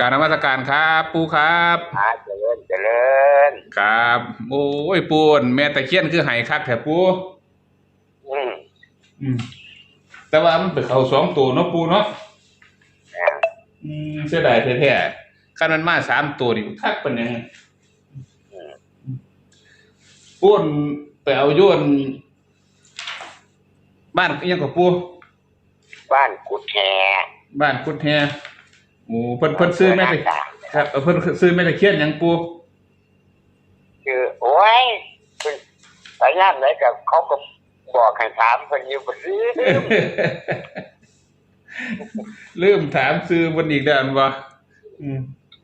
การนมัสการครับปูครับอาเจริญเจริญครับ โอ้ยปูนแม่ตะเคียนคือไห้คักแถปูอืมอืมแต่ว่ามันไปเข้าสองตัวเนาะปูเนาะอ่าอืมเสียดายแท้ๆคันมันมาสามตัวนี่คักเป็นยังไงอืมปูนไปเอาโยนบ้านอิหยังกับปูบ้านกุดแฮบ้านกุดแฮ โอ้เพิ่นเพิ่นซื้อแม่ตะครับเออเพิ่นซื้อแม่ตะเคียนหยังปูคือโอ้ยคุณไปย่ามไหนกับเขาก็บอกให้ถามคนอยู่บ่ซื้อลืมถามซื้อวันอีกเดือนวะอืม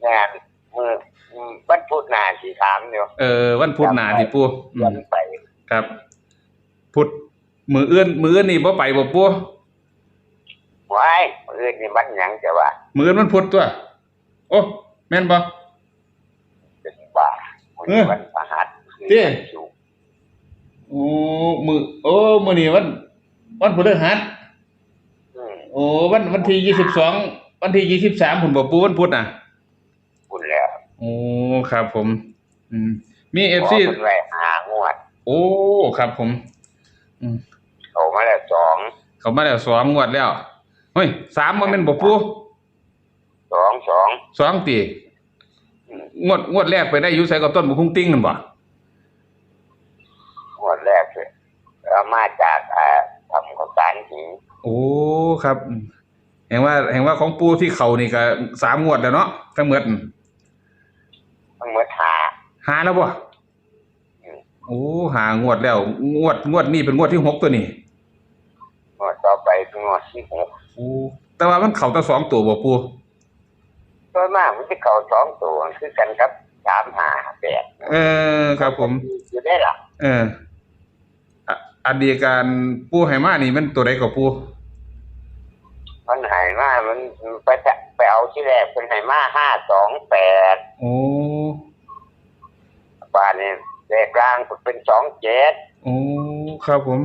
งานมืออืมวันพุธหน้าสิถามอยู่เออ วันพุธหนาที่ปูอืยัมนไป ครับ พุธมือเอื้อนมือเอื้อนนี่บ่ไปบ่ปู ไว้มื้ออื่นนี่มันหยังจะว่ามือเอื้อนมันพุธตัว โอ้แม่นบ่ เป็นบ้ามื้อนี้เออวันพฤหัสเจ้ วันศุกร์โอ้มือโอ้มื้อนี้วัน วันพฤหัสอืมโอ้วันวันที่ยี่สิบสองวันที่ยี่สิบสามผมบ่ปูวันพุธน่ะคุณแล้วโอ้ครับผม อืมมีเอฟซีขพิ่นไว้หางวดโอ้ครับผม อืมเขามาแล้วสองเขามาแล้วสองงวดแล้ว เฮ้ยสามบ่แม่นบ่ปูสองสองสองตีอืมงวดงวดแรกไปได้อยู่ไสกับต้นบุคุงติ้งนั่นบ่งวดแรกเลยเอามาจากอ่าทำของสารหินโอ้ครับอืมเห็นว่าเห็นว่าของปูที่เขานี่ก็สามงวดแล้วเนาะทั้งหมดอืมทั้งหมดหาหาแล้วบ่อืมโอ้หางวดแล้ว งวดงวดนี้เป็นงวดที่หกตัวนี่งวดต่อไปคือ งวดที่หกโอ้แต่ว่ามันเข้าแต่สองตัวบ่ปูโดยมากมันจะเข่าสองตัวคือกันครับสามหาแปดเออ ครับผมอยู่ได้หรอเอออะอันเดียการปูไหมานี่มันตัวใดกับปูมันหายมามันไปจะไปเอาที่แรกเป็นหายมาห้าสองแปดโอ้บานนี่เลขกลางเป็นสองเจ็ดโอ้ครับผม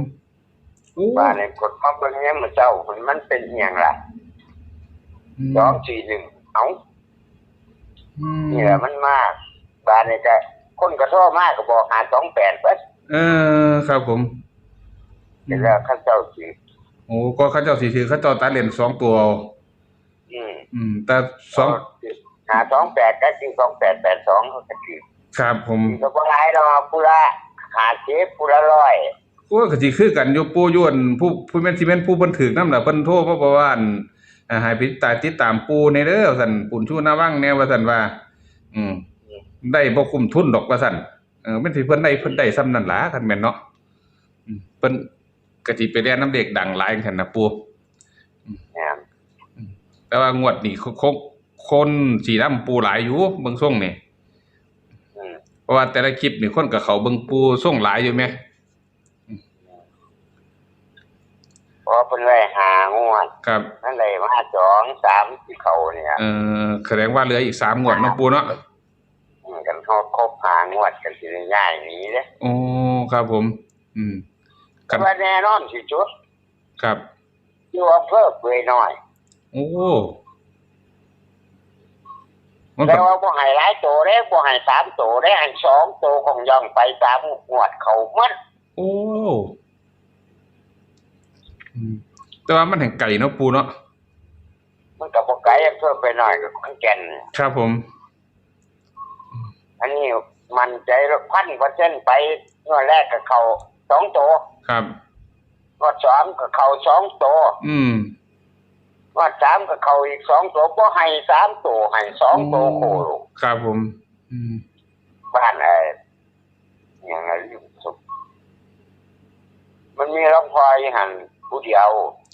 โอ้บานนี่กดมาเบิ่งเนี้ยมันเจ้ามันมันเป็นอหย่างไรมสองสี่หนึ่งเอา อืมนี่แหละมันมากบานนี่ก็คนกระโทษมากก็บอกหาสองแปดเพิ่นเออครับผมเดี๋ยวแล้วเข้าเจ้าสิโอ้ก็เข้าเจ้าสีถือเข้าเจ้าตัดเลนสองตัวเอาอืมอืมแต่สองหาสองแปดก็คือสองแปดแปดสองเขาก็คือครับผม ก็บ่หลายดอกผู้ละหาเจ็บผู้ละร้อย โอ้ก็สิคือกันอยู่ปูอยวนผู้ผู้แม่นสิแม่นผู้เพิ่นถือนำล่ะเพิ่นโทรมาบอกว่าอั่นอ่าให้ไปติดตามติดตามปูในเด้อว่าซั่นปุ่นชูหน้าวังแน่ว่าซั่นว่า อืม ได้บ่คุ้มทุนดอกว่าซั่นเออแม่นสิเพิ่นได้เพิ่นได้ซ้ำนั่นล่ะคันแม่นเนาะอืมเพิ่นก็สิไปเรียนน้ำเด็กดังหลายจังซั่นน่ะปูเนี่ยแต่ว่างวดนี้คงคนสีน้ำปูหลายอยู่เบิ่งส่งนี่อืมเพราะว่าแต่ละคลิปนี่คนกับเขาเบิ่งปูส่งหลายอยู่แหม เพราะเป็นไว้หางวดครับ นั่นเลยมาสองสามที่เขาเนี่ยเออแสดงว่าเหลืออีกสามงวดเนาะปูเนาะอืมกันเขาครบหางวดกันสิได้ง่ายหนี้เด้โอ้ครับผม อืมคแต่รับว่าแน่นอนที่สุดครับอยู่อำเภอเปื่อยน้อย โอ้มันแต่ก็ว่าบ่ให้หลายโตเด้บ่ให้สามโตได้ให้สองโตของย่องไปสามงวดเขาหมันโอ้อืม แต่ว่ามันแห่งไก่เนาะปูเนาะมันก็บ่ไกลอำเภอเปื่อยน้อยกับขอนแก่นครับผม อันนี้มันใจพันเปอร์เซ็นต์ไปงวดแรกกับเขาสองโตครับงวดสองกับเขาสองโตอืมงวดสามกับเขาอีกสองโตบ่ให้สามโตให้สองโตโคโลครับผม อืมบ้านไอ้ยังไงอยู่สุดมันมีร่องพลอยหัน ผู้เดียว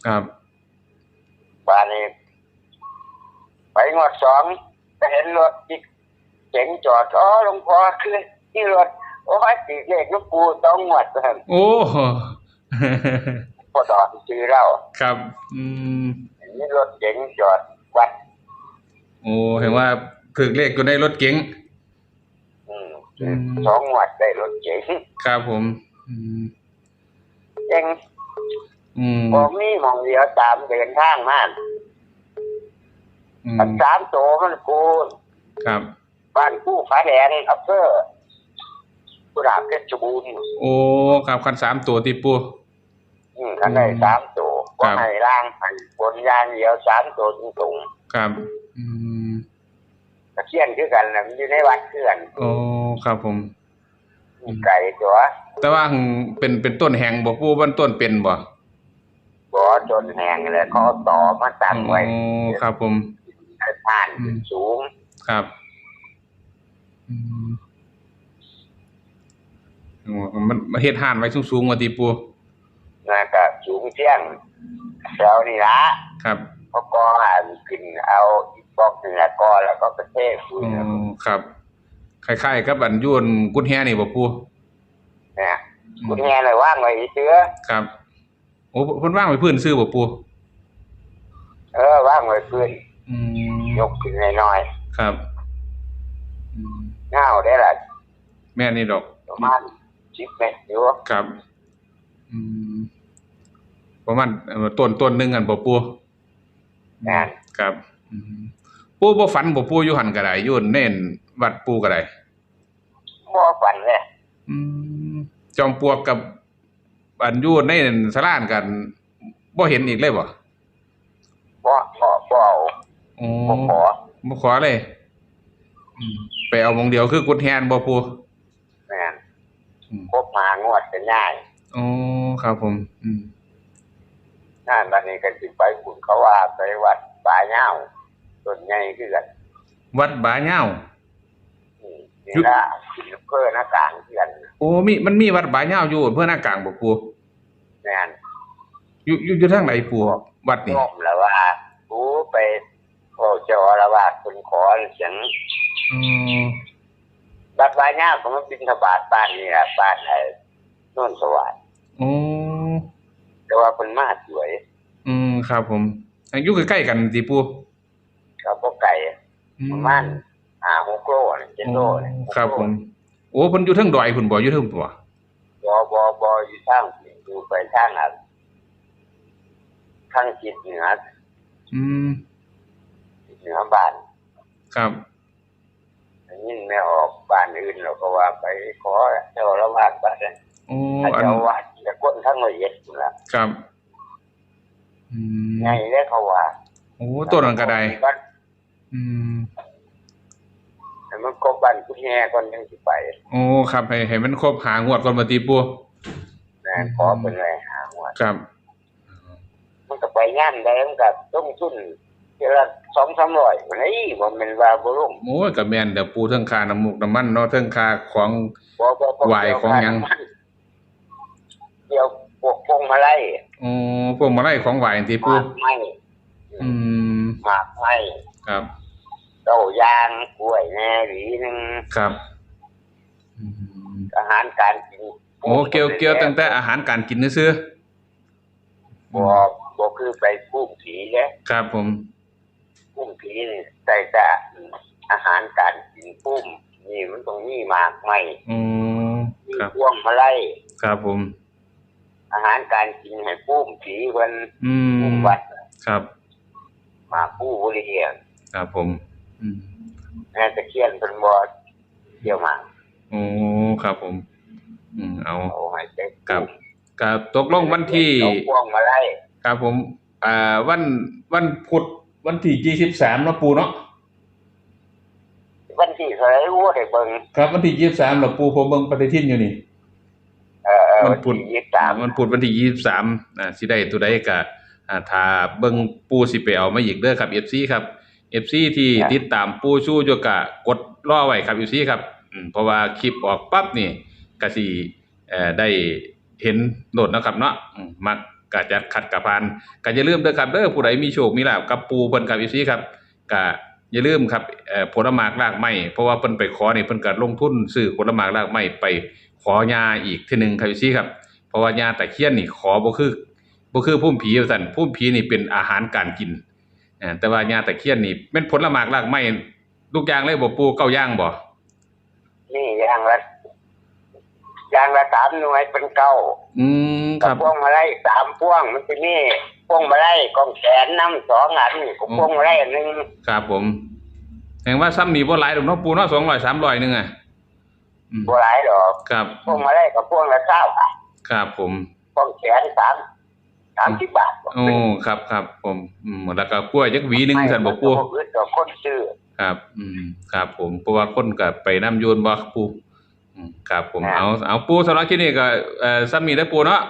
ครับบ้านนี้ไปงวดสองก็เห็นรถอีกเจ๋งจอดอ๋อหลวงพ่อคือที่รถโอ้ยตีเลขหลูกปูต้องงวดเพิ่นโอ้พอดอนซื้อเหล้าครับ อืมนี่รถเจ๋งจอดวัด โอ้เห็นว่าถึกเลขก็ได้รถเก๋งอืมอืมสองงวดได้รถเจ๋งครับผมอืมเจ๋ง อืมบอกนี่มองเดียวตามเดินทางมาอืมอันสามตัวมันกูครับ บ้านกู้ฝาแดงอำเภอกุหลาบเพชรบูรณ์โอ้ครับคันสามตัวที่ปู อืมคันได้สามตัวครัก็บ ให้ล่างให้บนยางเดียวสามตัวตรงครับ อืมๆตะเคียนคือกันนะมันอยู่ในวัดเพื่อนโอ้ครับผม มีไก่ตัวแต่ว่าหั่นเป็นเป็นต้นแหงบ่ปูมันต้นเป็นบ่ บ่จนแหงเลยเขาเอาต่อมาตั้งไว้โอ้ครับผมให้ผ่านอืมสูง ครับอืมโอ้มันมันเฮ็ดห่านไว้สูงๆกว่าที่ปูนะก็สูงเที่ยงแถวนี่ละครับพอก็อ่านขึ้นเอาอีกบล็อกหนึ่งอะก็แล้วก็ประเทศคุยโอ้ครับคล้ายๆกับอันยวนกุดแฮนี่บ่ปูเนี่ยคุณแง่เลยว่างไว้อีเชื้อครับ โอ้เพิ่นวางไว้พื้นซื้อบ่ปูเออว่างไว้พื้นอืมยกขึ้นหน่อยครับอืมๆเงาได้ละแม่นี่ดอกประมาณสิบเมตรอยู่ครับอืมประมาณเอ่อต้นต้นหนึงอันบ่ปูแม่นครับอืมปูบ่ฝันบ่ปูอยู่หั่นก็ได้อยู่เน่นวัดปูก็ได้บ่ฝันเลยอืมจอมปลวกกับ อันอยู่ในสลานกันบ่เห็นอีกเลยบ่บ่บ่บ่เอาอ๋อบ่ขอบ่ขอเลยอืมไปเอาหมองเดียวคือกุดแฮนบ่ปูแม่นอืมครบมางวดเป็นง่ายอ๋อครับผม อืมนั่นบัดนี้ก็สิไปคุณเขาว่าไปวัดป่าเหย้าต้นใหญ่คือกันวัดบาเหย้าอืม นี่ละขึ้นอำเภอหน้ากลางคือกันโอ้มีมันมีวัดบาเหย้าอยู่อำเพื่อหน้ากลางบ่ปูแม่นอยู่อยู่อยู่ทางไหนปูวัดนี่ร่มแล้วว่ากูไปโอ้เจ้าอาละวาดคุณขอเสียงอ๋อบัดบายหน้าก็มาบินทบาทบ้านนี่แหละบ้านไอ้โน่นสวัสดิ์อ๋อแต่ว่าเป็นมาสวย อืมครับผมอยู่ใกล้ๆกันติปูกับพวกไก่อืประมาณ ห้าหกโลนี่เจ็ดโลนี่ครับผม โอ้เพิ่นอยู่เทิงดอยพุ่นบ่อยู่เทิงตัวบอบอบออยู่ทางอยู่ไปทางอะทางจิตเหนืออืมทิศเหนือบ้านครับยิ่งไม่ออกบ้านอื่นเราก็ว่าไปขอเจ้าละวาดบ้านนั้นโอ้ถ้าอันเจ้าวาดจะก้นทั้งละเอียดนั่นละครับอืมไงได้เขาว่าโอ้ต้นนั้นก็ได้บ้านอืมแต่ มันก็บ้านคุณแง่ก่อนยังสิไปโอ้ครับให้ให้มันครบหางวดก่อนบ่ติปูนะขอเป็นไรหาหัวครับ มันก็ไปงานได้มันก็ต้องทุนเดือนละสองสามร้อยมันไอ้บ่แม่นว่าบ่ลงโอ้ยก็แม่นเดี๋ยวปูเทิงค่าน้ำมูกน้ำมันเนาะเทิงค่าของบ่บ่บ่ไหวของหยังเดี๋ยวพวกพวงมาลัยโอ้พวกมาไล่ของหวานติหปูมากไม้อืมหมากไม้ครับเต้ายางกล้วยแหน่หวีหนึงครับอืมอาหารการกินโอ้เกี่ยวเกี่ยวตั้งแต่อาหารการกินซื่อบ่บ่คือไปพุ่มผีเด้ๆครับผมพุ่มผีนี่แต่แต่อาหารการกินพุ่มนี่มันต้องมีหมากไม้โอ้มีครับ พวงมาลัยครับผม อาหารการกินให้ปุ้มผีเพิ่นอืปุ้มมวัดครับมาผู้บริเรียนครับผมอืม แม่ตะเคียนเพิ่นบ่เกี่ยวหมากโอ้ครับผม อืมเอาเอาให้เจ๊ครับกับตกลงวันที่เอาพวงมาลัยครับผม อ่า วันวันพุธวันที่ยี่สิบสามเนาะปูเนาะวันที่เท่าไหร่รู้ได้เบิ่งครับวันที่ยี่สิบสามเราปูผมเบิ่งปฏิทินอยู่นี่เออเออวัวันนพุธที่23วันพุธวันที่ยี่สิบสามอ่าสิได้ตัวใดก็อ่าถ้าเบิ่งปูสิไปเอามาอีกเด้อครับ FC ครับ FC ที่ติดตามปูชูอยู่ก็กดรอไว้ครับ FC ครับอืมเพราะว่าคลิปออกปั๊บนี่ก็สิเอ่อได้เห็นโหลดนะครับเนาะอืมมักก็จัดขัดกับพานก็อย่าลืมเด้อครับเด้อผู้ใดมีโชคมีลาภกับปูเพิ่นครับ FC ครับก็อย่าลืมครับเอ่อผลหมากรากไม้เพราะว่าเพิ่นไปขอนี่เพิ่นก็ลงทุนซื้อผลหมากรากไม้ไปขอยาอีกเทีนึงครับ FC ครับ เพราะว่ายาตะเคียนนี่ขอบ่คือบ่คือพุ่มผีว่าซั่นพุ่มผีนี่เป็นอาหารการกินอ่า แต่ว่ายาตะเคียนนี่เป็นผลหมากรากไม้ทุกอย่างเลยบ่ปูเก้าอย่างบ่นี่อย่างละอย่างละสามหน่วยเป็นเก้าอืมคกัรับบพวงมาลัยสามพวงมันจะมีพวงมาลัยกองแขนน้ำสองอันกับพวงมาลัยอันหนึ่งครับผมแห่งว่าซ้ำนี่บ่หลายดอกเนาะปูเนาะ200 300นึงอะอืมบัวหลายดอกครับพวงมาลัยกับพวงละเก้าบาทครับผมกองแขนสาม สามสิบบาทโอ้ครับครับผมอืมแล้วก็กล้วยจักหวีหนึงซั่นบ่ปูไม่มันก็บ่อึดดอกคนซื้อครับ อืมครับ ผมเพราะว่าคนก็ไปน้ำโยนบ่ปูอืมครับผมเอาเอาปูสำหรับที่นี่ก็เอ่อซ้ำมีได้อปูเนาะ